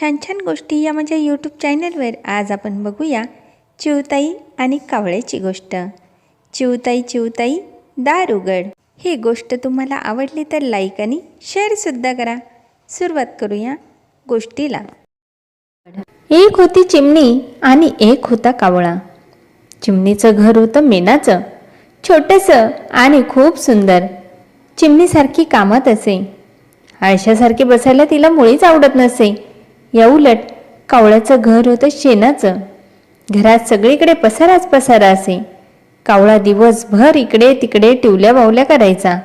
छान छान गोष्टी या माझ्या यूट्यूब चॅनलवर आज आपण बघूया चिवताई आणि कावळ्याची गोष्ट. चिवताई चिवताई दार उघड ही गोष्ट तुम्हाला आवडली तर लाईक आणि शेअरसुद्धा करा. सुरुवात करूया गोष्टीला. एक होती चिमणी आणि एक होता कावळा. चिमणीचं घर होतं मेणाचं छोटंसं आणि खूप सुंदर. चिमणीसारखी कामात असे. आळशासारखी बसायला तिला मुळीच आवडत नसे. या उलट कावळ्याचं घर होतं शेणाचं. घरात सगळीकडे पसाराच पसारा असे. कावळा दिवसभर इकडे तिकडे टिवल्या बावल्या करायचा.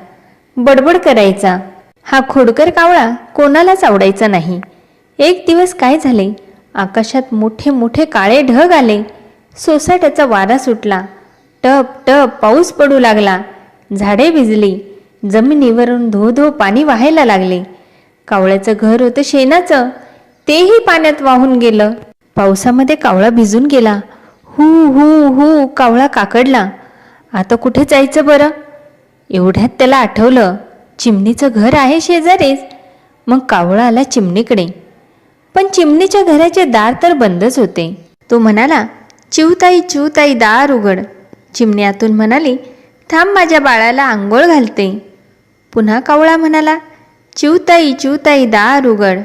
बडबड करायचा. हा खोडकर कावळा कोणालाच आवडायचा नाही. एक दिवस काय झाले? आकाशात मोठे मोठे काळे ढग आले. सोसाट्याचा वारा सुटला. टप टप पाऊस पडू लागला. झाडे भिजली. जमिनीवरून धो धो पाणी वाहायला लागले. कावळ्याचं घर होतं शेणाचं. तेही पाण्यात वाहून गेलं. पावसामध्ये कावळा भिजून गेला. हू हू हू कावळा काकडला. आता कुठे जायचं बरं? एवढ्यात त्याला आठवलं चिमणीचं घर आहे शेजारीच. मग कावळा आला चिमणीकडे. पण चिमणीच्या घराचे दार तर बंदच होते. तो म्हणाला चिवताई चिवताई दार उघड. चिमणी आतून म्हणाली थांब माझ्या बाळाला आंघोळ घालते. पुन्हा कावळा म्हणाला चिवताई चिवताई दार उघड.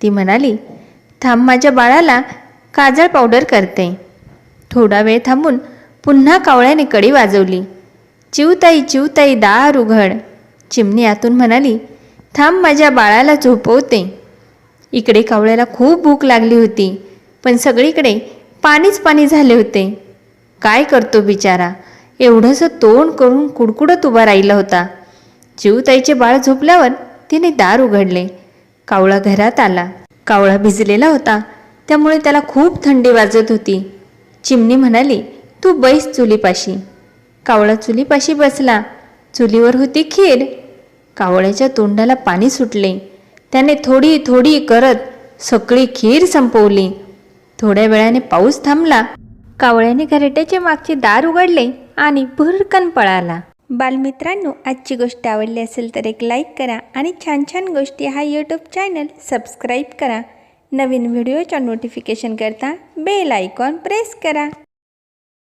ती म्हणाली थांब माझ्या बाळाला काजळ पावडर करते. थोडा वेळ थांबून पुन्हा कावळ्याने कडी वाजवली. चिवताई चिवताई दार उघड. चिमणी आतून म्हणाली थांब माझ्या बाळाला झोपवते. इकडे कावळ्याला खूप भूक लागली होती पण सगळीकडे पाणीच पाणी झाले होते. काय करतो बिचारा? एवढंसं तोंड करून कुडकुडत उभा राहिला होता. चिवताईचे बाळ झोपल्यावर तिने दार उघडले. कावळा घरात आला. कावळा भिजलेला होता. त्यामुळे त्याला खूप थंडी वाजत होती. चिमणी म्हणाली तू बैस चुलीपाशी. कावळा चुलीपाशी बसला. चुलीवर होती खीर. कावळ्याच्या तोंडाला पाणी सुटले. त्याने थोडी थोडी करत सगळी खीर संपवली. थोड्या वेळाने पाऊस थांबला. कावळ्याने घरट्याचे मागचे दार उघडले आणि भुरकन पळाला. बालमित्रांनो आजची गोष्ट आवडली असेल तर एक लाईक करा आणि छान छान गोष्टी हा यूट्यूब चॅनल सबस्क्राईब करा. नवीन व्हिडिओच्या नोटिफिकेशन करता बेल आयकॉन प्रेस करा.